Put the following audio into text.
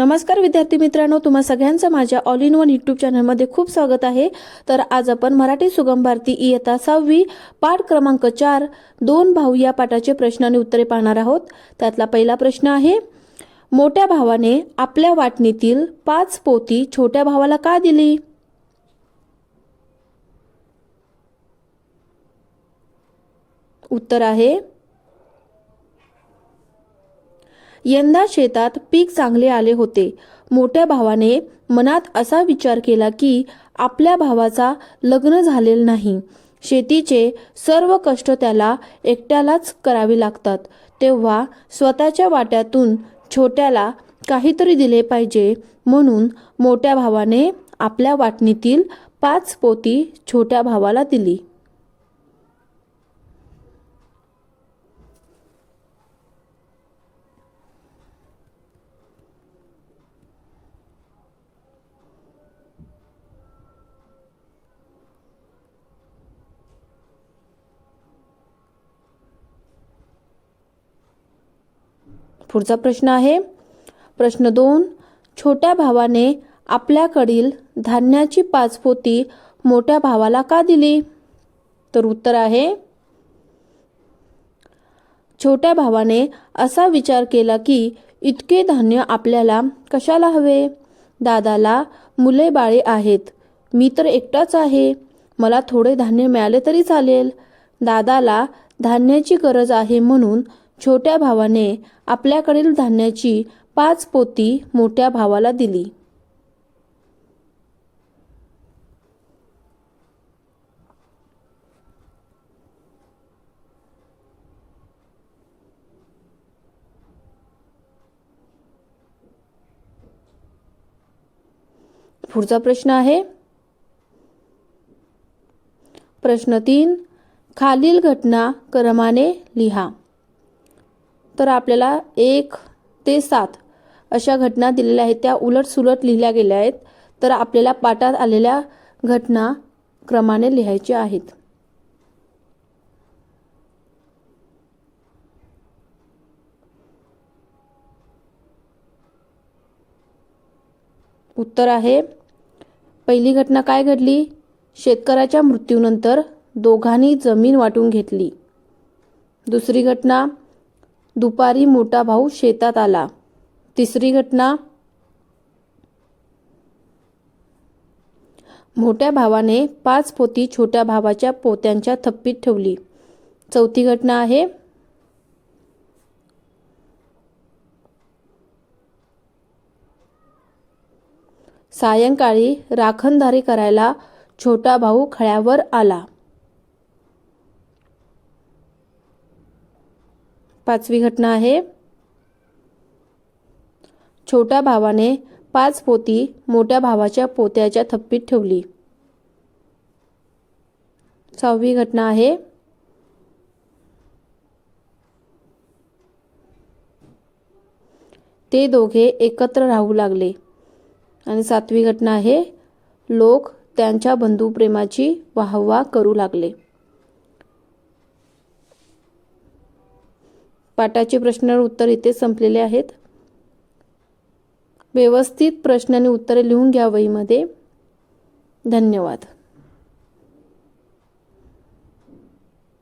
नमस्कार विद्यार्थी मित्रांनो तुम्हा सगळ्यांचं माझ्या ऑल इन वन यूट्यूब चॅनलमध्ये खूप स्वागत आहे. तर आज आपण मराठी सुगम भारती इयत्ता सहावी पाठ क्रमांक चार दोन भाऊ या पाठाचे प्रश्न आणि उत्तरे पाहणार आहोत. त्यातला पहिला प्रश्न आहे मोठ्या भावाने आपल्या वाटणीतील पाच पोती छोट्या भावाला का दिली? उत्तर आहे यंदा शेतात पीक चांगले आले होते. मोठ्या भावाने मनात असा विचार केला की आपल्या भावाचा लग्न झालेलं नाही. शेतीचे सर्व कष्ट त्याला एकट्यालाच करावे लागतात. तेव्हा स्वतःच्या वाट्यातून छोट्याला काहीतरी दिले पाहिजे म्हणून मोठ्या भावाने आपल्या वाटणीतील पाच पोती छोट्या भावाला दिली. पुढचा प्रश्न आहे. प्रश्न दोन छोट्या भावाने आपल्याकडील धान्याची पाच पोती मोठ्या भावाला का दिली? तर उत्तर आहे छोट्या भावाने असा विचार केला की इतके धान्य आपल्याला कशाला हवे? दादाला मुले बाळे आहेत मी तर एकटाच आहे मला थोडे धान्य मिळाले तरी चालेल. दादाला धान्याची गरज आहे म्हणून छोट्या भावाने आपल्याकडील धान्याची पाच पोती मोठ्या भावाला दिली. पुढचा प्रश्न आहे. प्रश्न तीन खालील घटना क्रमाने लिहा. तर आपल्याला एक ते सात अशा घटना दिलेल्या आहेत. त्या उलट सुलट लिहिल्या गेल्या आहेत. तर आपल्याला पाठात आलेल्या घटना क्रमाने लिहायच्या आहेत. उत्तर आहे पहिली घटना काय घडली? शेतकऱ्याच्या मृत्यूनंतर दोघांनी जमीन वाटून घेतली. दुसरी घटना दुपारी मोठा भाऊ शेतात आला. तिसरी घटना? मोठ्या भावाने पाच पोती छोट्या भावाच्या पोत्यांच्या थप्पीत ठेवली. चौथी घटना आहे? सायंकाळी राखणदारी करायला छोटा भाऊ खळ्यावर आला. पाचवी घटना आहे. छोट्या भावाने पाच पोती मोठ्या भावाच्या पोत्याच्या थप्पीत ठेवली. सहावी घटना आहे. ते दोघे एकत्र राहू लागले. आणि सातवी घटना आहे. लोक त्यांच्या बंधुप्रेमाची वाहवा करू लागले. पाठाचे प्रश्न उत्तर इथे संपलेले आहेत. व्यवस्थित प्रश्न आणि उत्तरे लिहून घ्या वहीमध्ये. धन्यवाद.